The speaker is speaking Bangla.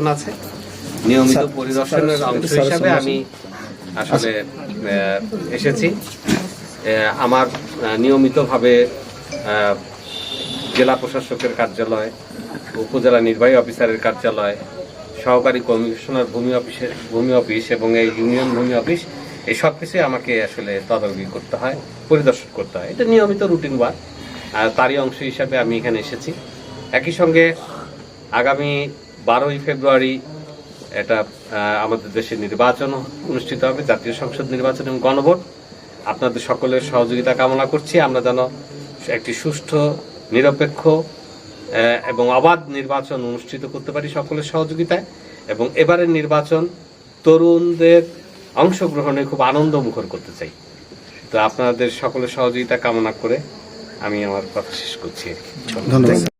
পরিদর্শন আছে। নিয়মিত পরিদর্শনের অংশ হিসাবে আমি আসলে এসেছি। আমার নিয়মিতভাবে জেলা প্রশাসকের কার্যালয় উপজেলা নির্বাহী অফিসারের কার্যালয় সহকারী কমিশনার ভূমি অফিসের ভূমি অফিস এবং এই ইউনিয়ন ভূমি অফিস এই সব কিছুই আমাকে আসলে তদারকি করতে হয় পরিদর্শন করতে হয়। এটা নিয়মিত রুটিন বার আর তারই অংশ হিসাবে আমি এখানে এসেছি। একই সঙ্গে আগামী বারোই ফেব্রুয়ারি এটা আমাদের দেশে নির্বাচন অনুষ্ঠিত হবে, জাতীয় সংসদ নির্বাচন এবং গণভোট। আপনাদের সকলের সহযোগিতা কামনা করছি। আমরা যেন একটি সুষ্ঠু, নিরপেক্ষ এবং অবাধ নির্বাচন অনুষ্ঠিত করতে পারি সকলের সহযোগিতায়। এবং এবারের নির্বাচন তরুণদের অংশগ্রহণে খুব আনন্দ মুখর করতে চাই। তো আপনাদের সকলের সহযোগিতা কামনা করে আমি আমার কথা শেষ করছি। ধন্যবাদ।